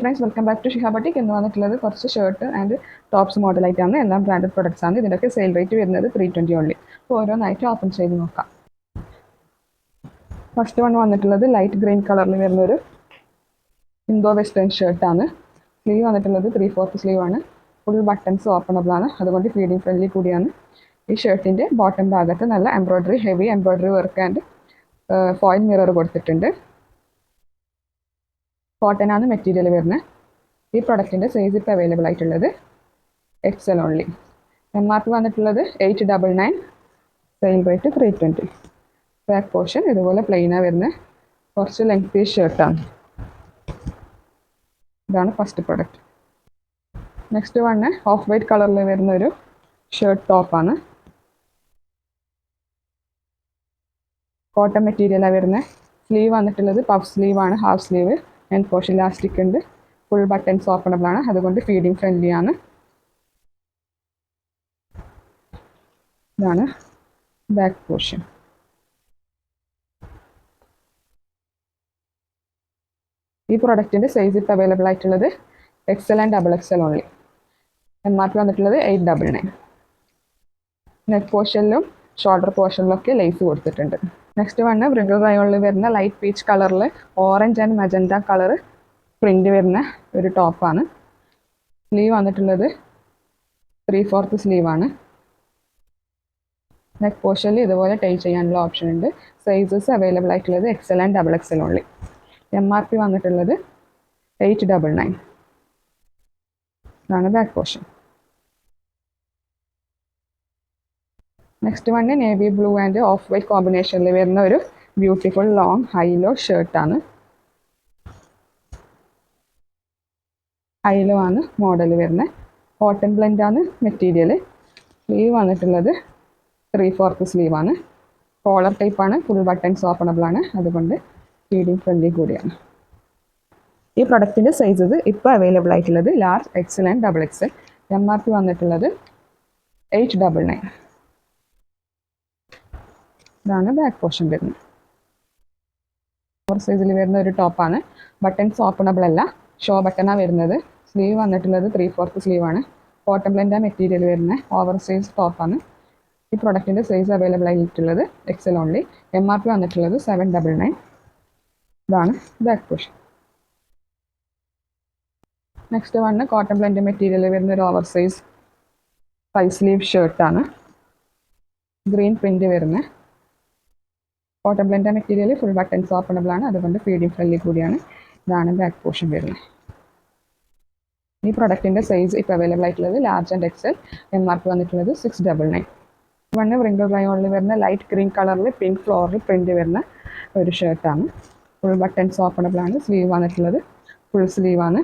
Friends welcome back to ഷിഹാബട്ടിക് എന്ന് വന്നിട്ടുള്ളത് കുറച്ച് ഷർട്ട് ആൻഡ് ടോപ്സ് മോഡലായിട്ടാണ് എല്ലാം ബ്രാൻഡഡ് പ്രൊഡക്ട്സ് ആണ്. ഇതിന്റെയൊക്കെ സെയിൽ റേറ്റ് വരുന്നത് ത്രീ ട്വന്റി ഓൺലി അപ്പോൾ ഓരോന്നായിട്ട് ഓപ്പൺ ചെയ്ത് നോക്കാം. ഫസ്റ്റ് വൺ വന്നിട്ടുള്ളത് ലൈറ്റ് ഗ്രീൻ കളറിൽ വരുന്ന ഒരു ഇന്തോ വെസ്റ്റേൺ ഷർട്ടാണ് സ്ലീവ് വന്നിട്ടുള്ളത് ത്രീ ഫോർത്ത് സ്ലീവ് ആണ്. ഫുൾ ബട്ടൺസ് ഓപ്പണബിൾ ആണ്. അതുകൊണ്ട് ഫീഡിങ് ഫ്രണ്ട്ലി കൂടിയാണ്. ഈ ഷർട്ടിന്റെ ബോട്ടം ഭാഗത്ത് നല്ല embroidery heavy embroidery work and foil mirror കൊടുത്തിട്ടുണ്ട്. കോട്ടൺ ആണ് മെറ്റീരിയൽ വരുന്നത് ഈ പ്രൊഡക്റ്റിന്റെ സൈസ് ഇപ്പോൾ അവൈലബിൾ ആയിട്ടുള്ളത് XL only M R P വന്നിട്ടുള്ളത് eight double nine sale rate three twenty back portion ഇതുപോലെ പ്ലെയിനാണ് വരുന്നത് കുറച്ച് ലെങ്ത് ഷർട്ടാണ് ഇതാണ് first product next one off white കളറിൽ വരുന്ന ഒരു ഷർട്ട് ടോപ്പാണ് കോട്ടൺ മെറ്റീരിയലാണ് വരുന്നത് സ്ലീവ് വന്നിട്ടുള്ളത് puff സ്ലീവാണ് half sleeve and portion elastic ഉണ്ട് ഫുൾ ബട്ടൺസ് ഓപ്പണബിൾ ആണ്. അതുകൊണ്ട് ഫീഡിങ് ഫ്രണ്ട്ലി ആണ്. ഇതാണ് ബാക്ക് പോർഷൻ ഈ പ്രൊഡക്റ്റിന്റെ സൈസ് ഇപ്പോൾ അവൈലബിൾ ആയിട്ടുള്ളത് XL and double XL only M R P വന്നിട്ടുള്ളത് എയ്റ്റ് ഡബിൾ നെക്ക് പോർഷനിലും ഷോൾഡർ പോർഷനിലൊക്കെ ലേസ് കൊടുത്തിട്ടുണ്ട്. നെക്സ്റ്റ് വണ് ബ്രിഡിൽ റയോണിൽ വരുന്ന ലൈറ്റ് പീച്ച് കളറിൽ orange and magenta colour print വരുന്ന ഒരു ടോപ്പാണ് സ്ലീവ് വന്നിട്ടുള്ളത് ത്രീ ഫോർത്ത് സ്ലീവാണ് നെക്ക് പോർഷനിൽ ഇതുപോലെ ടൈ ചെയ്യാനുള്ള ഓപ്ഷൻ ഉണ്ട്. സൈസസ് അവൈലബിൾ ആയിട്ടുള്ളത് XL and double XL only M R P വന്നിട്ടുള്ളത് എയ്റ്റ് ഡബിൾ നയൻ ഇതാണ് back portion next one navy blue and off white കോമ്പിനേഷനിൽ വരുന്ന ഒരു ബ്യൂട്ടിഫുൾ ലോങ് ഹൈലോ ഷർട്ടാണ് ഹൈലോ ആണ് മോഡൽ വരുന്നത് കോട്ടൺ ബ്ലെൻഡ് ആണ് മെറ്റീരിയൽ സ്ലീവ് വന്നിട്ടുള്ളത് ത്രീ ഫോർത്ത് ആണ്. കോളർ ടൈപ്പ് ആണ് ഫുൾ ബട്ടൺസ് ഓപ്പണബിൾ ആണ്. അതുകൊണ്ട് ഫീഡിങ് ഫ്രണ്ട്ലി കൂടിയാണ്. ഈ പ്രൊഡക്റ്റിന്റെ സൈസസ് ഇപ്പോൾ അവൈലബിൾ ആയിട്ടുള്ളത് large XL and double XL M R P വന്നിട്ടുള്ളത് എയ്റ്റ് ഡബിൾ നയൻ ഇതാണ് ബാക്ക് പോർഷൻ വരുന്നത്. ഫോർ സൈസിൽ വരുന്ന ഒരു ടോപ്പാണ് ബട്ടൺസ് ഓപ്പണബിൾ അല്ല. ഷോ ബട്ടണാണ് വരുന്നത്. സ്ലീവ് വന്നിട്ടുള്ളത് ത്രീ ഫോർത്ത് സ്ലീവ് ആണ്. കോട്ടൺ ബ്ലെൻഡാണ് മെറ്റീരിയൽ വരുന്നത് ഓവർ സൈസ് ടോപ്പാണ് ഈ പ്രൊഡക്റ്റിന്റെ സൈസ് അവൈലബിൾ ആയിട്ടുള്ളത് XL only M R P വന്നിട്ടുള്ളത് സെവൻ ഡബിൾ നയൻ ഇതാണ് back portion next one cotton blend material വരുന്ന ഒരു ഓവർ സൈസ് ഫൈവ് സ്ലീവ് ഷർട്ടാണ് ഗ്രീൻ പ്രിന്റ് വരുന്നത് cotton blend material full buttons openable ആണ്. അതുകൊണ്ട് ഫീഡിങ് ഫ്രണ്ട്ലി കൂടിയാണ്. ഇതാണ് ബാക്ക് പോർഷൻ വരുന്നത്. ഈ പ്രൊഡക്റ്റിന്റെ സൈസ് ഇപ്പോൾ അവൈലബിൾ ആയിട്ടുള്ളത് large and XL M R P വന്നിട്ടുള്ളത് six double nine one wrinkle റയോണിൽ വരുന്ന ലൈറ്റ് ഗ്രീൻ കളറിൽ പിങ്ക് ഫ്ലോറിൽ പ്രിന്റ് വരുന്ന ഒരു ഷർട്ടാണ് ഫുൾ ബട്ടൺസ് ഓപ്പണബിൾ ആണ്. സ്ലീവ് വന്നിട്ടുള്ളത് ഫുൾ സ്ലീവ് ആണ്.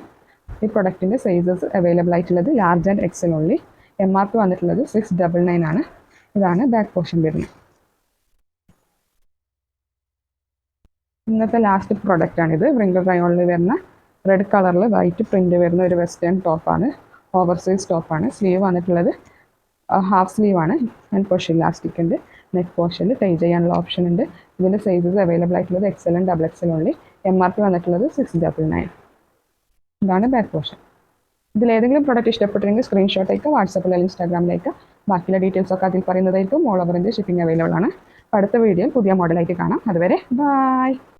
ഈ പ്രൊഡക്റ്റിന്റെ സൈസസ് അവൈലബിൾ ആയിട്ടുള്ളത് large and XL only M R P വന്നിട്ടുള്ളത് സിക്സ് ഡബിൾ നയൻ ആണ്. ഇതാണ് ബാക്ക് പോർഷൻ വരുന്നത്. ഇന്നത്തെ ലാസ്റ്റ് പ്രൊഡക്റ്റ് ആണിത്. വ്രിംഗർ റയോണിൽ വരുന്ന റെഡ് കളറിൽ വൈറ്റ് പ്രിന്റ് വരുന്ന ഒരു വെസ്റ്റേൺ ടോപ്പാണ് ഓവർ സൈസ് ടോപ്പാണ് സ്ലീവ് വന്നിട്ടുള്ളത് ഹാഫ് സ്ലീവ് ആണ്. ആൻഡ് പോഷൻ ഇലാസ്റ്റിക് ഉണ്ട്. നെക്ക് പോഷൻ ടൈ ചെയ്യാനുള്ള ഓപ്ഷൻ ഉണ്ട്. ഇതിന്റെ സൈസസ് അവൈലബിൾ ആയിട്ടുള്ളത് XL and double XL only M R P വന്നിട്ടുള്ളത് സിക്സ് ഡബിൾ നയൻ ഇതാണ് ബാക്ക് പോർഷൻ ഇതിൽ ഏതെങ്കിലും പ്രോഡക്റ്റ് ഇഷ്ടപ്പെട്ടെങ്കിൽ സ്ക്രീൻഷോട്ട് അയക്കുക വാട്സപ്പിൽ അല്ലെങ്കിൽ ഇൻസ്റ്റാഗ്രാമിലേക്ക് ബാക്കിയുള്ള ഡീറ്റെയിൽസ് ഒക്കെ അതിൽ പറയുന്നതായിരിക്കും. ഓൾ ഇന്ത്യ ഷിപ്പിംഗ് അവൈലബിൾ ആണ്. അടുത്ത വീഡിയോയിൽ പുതിയ മോഡലായിട്ട് കാണാം. അതുവരെ ബായ്